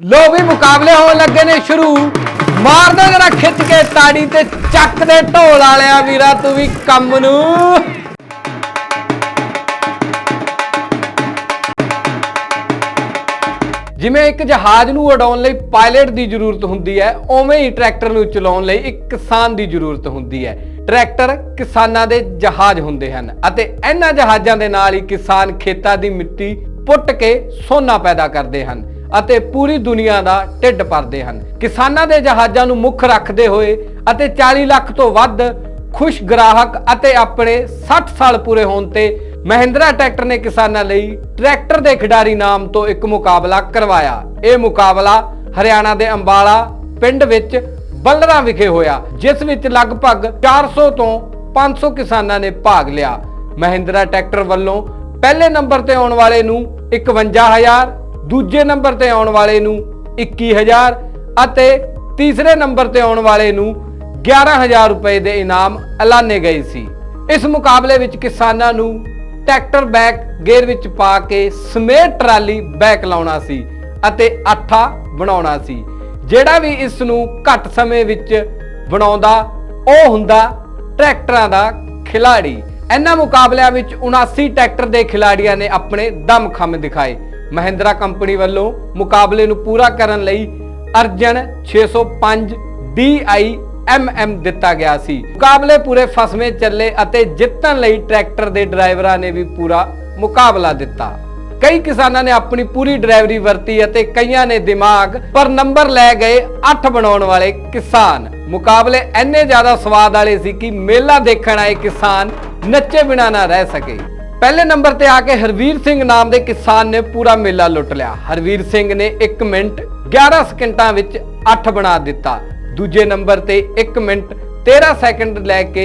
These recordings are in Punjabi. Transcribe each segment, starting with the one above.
ਲੋ ਵੀ ਮੁਕਾਬਲੇ ਹੋਣ ਲੱਗੇ ਨੇ ਸ਼ੁਰੂ। ਮਾਰ ਦੋ ਜਰਾ ਖਿੱਚ ਕੇ ਤਾੜੀ ਤੇ ਚੱਕ ਦੇ ਢੋਲ ਵਾਲਿਆ ਵੀਰਾ, ਤੂੰ ਵੀ ਕੰਮ ਨੂੰ। ਜਿਵੇਂ ਇੱਕ ਜਹਾਜ਼ ਨੂੰ ਉਡਾਉਣ ਲਈ ਪਾਇਲਟ ਦੀ ਜ਼ਰੂਰਤ ਹੁੰਦੀ ਹੈ, ਉਵੇਂ ਹੀ ਟਰੈਕਟਰ ਨੂੰ ਚਲਾਉਣ ਲਈ ਇੱਕ ਕਿਸਾਨ ਦੀ ਜ਼ਰੂਰਤ ਹੁੰਦੀ ਹੈ। ਟਰੈਕਟਰ ਕਿਸਾਨਾਂ ਦੇ ਜਹਾਜ਼ ਹੁੰਦੇ ਹਨ ਅਤੇ ਇਹਨਾਂ ਜਹਾਜ਼ਾਂ ਦੇ ਨਾਲ ਹੀ ਕਿਸਾਨ ਖੇਤਾਂ ਦੀ ਮਿੱਟੀ ਪੁੱਟ ਕੇ ਸੋਨਾ ਪੈਦਾ ਕਰਦੇ ਹਨ। ਅਤੇ ਪੂਰੀ ਦੁਨੀਆ ਦਾ ਢਿੱਡ ਭਰਦੇ ਹਨ। ਕਿਸਾਨਾਂ ਦੇ ਜਹਾਜ਼ਾਂ ਨੂੰ ਮੁੱਖ ਰੱਖਦੇ ਹੋਏ ਅਤੇ 40 ਲੱਖ ਤੋਂ ਵੱਧ ਖੁਸ਼ ਗ੍ਰਾਹਕ ਅਤੇ ਆਪਣੇ 60 ਸਾਲ ਪੂਰੇ ਹੋਣ ਤੇ ਮਹਿੰਦਰਾ ਟਰੈਕਟਰ ਨੇ ਕਿਸਾਨਾਂ ਲਈ ਟਰੈਕਟਰ ਦੇ ਖਿਡਾਰੀ ਨਾਮ ਤੋਂ ਇੱਕ ਮੁਕਾਬਲਾ ਕਰਵਾਇਆ। ਇਹ ਮੁਕਾਬਲਾ ਹਰਿਆਣਾ ਦੇ ਅੰਬਾਲਾ ਪਿੰਡ ਵਿੱਚ ਬੱਲਰਾ ਵਿਖੇ ਹੋਇਆ, ਜਿਸ ਵਿੱਚ ਲਗਭਗ 400 ਤੋਂ 500 ਕਿਸਾਨਾਂ ਨੇ ਭਾਗ ਲਿਆ। ਮਹਿੰਦਰਾ ਟਰੈਕਟਰ ਵੱਲੋਂ ਪਹਿਲੇ ਨੰਬਰ ਤੇ ਆਉਣ ਵਾਲੇ ਨੂੰ 51000 ਦੂਜੇ ਨੰਬਰ ਤੇ ਆਉਣ ਵਾਲੇ ਨੂੰ 21000 ਅਤੇ ਤੀਸਰੇ ਨੰਬਰ ਤੇ ਆਉਣ ਵਾਲੇ ਨੂੰ 11000 ਰੁਪਏ ਦੇ ਇਨਾਮ ਐਲਾਨੇ ਗਏ ਸੀ। ਇਸ ਮੁਕਾਬਲੇ ਵਿੱਚ ਕਿਸਾਨਾਂ ਨੂੰ ਟਰੈਕਟਰ ਬੈਕ ਗੇਅਰ ਵਿੱਚ ਪਾ ਕੇ ਸਮੇਤ ਟਰਾਲੀ ਬੈਕ ਲਾਉਣਾ ਸੀ ਅਤੇ ਆਠਾ ਬਣਾਉਣਾ ਸੀ। ਜਿਹੜਾ ਵੀ ਇਸ ਨੂੰ ਘੱਟ ਸਮੇਂ ਵਿੱਚ ਬਣਾਉਂਦਾ, ਉਹ ਹੁੰਦਾ ਟਰੈਕਟਰਾਂ ਦਾ ਖਿਲਾੜੀ। ਇਹਨਾਂ ਮੁਕਾਬਲਿਆਂ ਵਿੱਚ 79 ਟਰੈਕਟਰ ਦੇ ਖਿਲਾੜੀਆਂ ਨੇ ਆਪਣੇ ਦਮਖਮ ਦਿਖਾਏ। ਮਹਿੰਦਰਾ ਕੰਪਨੀ ਵੱਲੋਂ ਮੁਕਾਬਲੇ ਨੂੰ ਪੂਰਾ ਕਰਨ ਲਈ ਅਰਜਨ 605 DI MM ਦਿੱਤਾ ਗਿਆ ਸੀ। ਮੁਕਾਬਲੇ ਪੂਰੇ ਫਸਵੇਂ ਚੱਲੇ ਅਤੇ ਜਿੱਤਣ ਲਈ ਟਰੈਕਟਰ ਦੇ ਡਰਾਈਵਰਾਂ ਨੇ ਵੀ ਪੂਰਾ ਮੁਕਾਬਲਾ ਦਿੱਤਾ। ਕਈ ਕਿਸਾਨਾਂ ਨੇ ਆਪਣੀ ਪੂਰੀ ਡਰਾਈਵਰੀ ਵਰਤੀ ਅਤੇ ਕਈਆਂ ਨੇ ਦਿਮਾਗ ਪਰ ਨੰਬਰ ਲੈ ਗਏ 8 ਬਣਾਉਣ ਵਾਲੇ ਕਿਸਾਨ। ਮੁਕਾਬਲੇ ਇੰਨੇ ਜ਼ਿਆਦਾ ਸਵਾਦ ਵਾਲੇ ਸੀ ਕਿ ਮੇਲਾ ਦੇਖਣ ਆਏ ਕਿਸਾਨ ਨੱਚੇ ਬਿਨਾ ਨਾ ਰਹਿ ਸਕੇ। ਪਹਿਲੇ ਨੰਬਰ ਤੇ ਆ ਕੇ ਹਰਵੀਰ ਸਿੰਘ ਨਾਮ ਦੇ ਕਿਸਾਨ ਨੇ ਪੂਰਾ ਮੇਲਾ ਲੁੱਟ ਲਿਆ। ਹਰਵੀਰ ਸਿੰਘ ਨੇ 1 ਮਿੰਟ 11 ਸਕਿੰਟਾਂ ਵਿੱਚ 8 ਬਣਾ ਦਿੱਤਾ। ਦੂਜੇ ਨੰਬਰ ਤੇ 1 ਮਿੰਟ 13 ਸੈਕਿੰਡ ਲੈ ਕੇ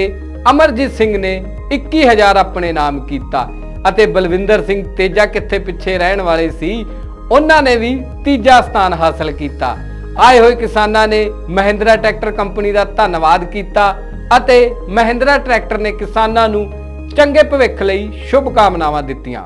ਅਮਰਜੀਤ ਸਿੰਘ ਨੇ 21000 ਆਪਣੇ ਨਾਮ ਕੀਤਾ ਅਤੇ ਬਲਵਿੰਦਰ ਸਿੰਘ ਤੇਜਾ ਕਿੱਥੇ ਪਿੱਛੇ ਰਹਿਣ ਵਾਲੇ ਸੀ, ਉਹਨਾਂ ਨੇ ਵੀ ਤੀਜਾ ਸਥਾਨ ਹਾਸਲ ਕੀਤਾ। ਆਏ ਹੋਏ ਕਿਸਾਨਾਂ ਨੇ ਮਹਿੰਦਰਾ ਟਰੈਕਟਰ ਕੰਪਨੀ ਦਾ ਧੰਨਵਾਦ ਕੀਤਾ ਅਤੇ ਮਹਿੰਦਰਾ ਟਰੈਕਟਰ ਨੇ ਕਿਸਾਨਾਂ ਨੂੰ ਚੰਗੇ ਭਵਿੱਖ ਲਈ ਸ਼ੁਭ ਕਾਮਨਾਵਾਂ ਦਿੱਤੀਆਂ।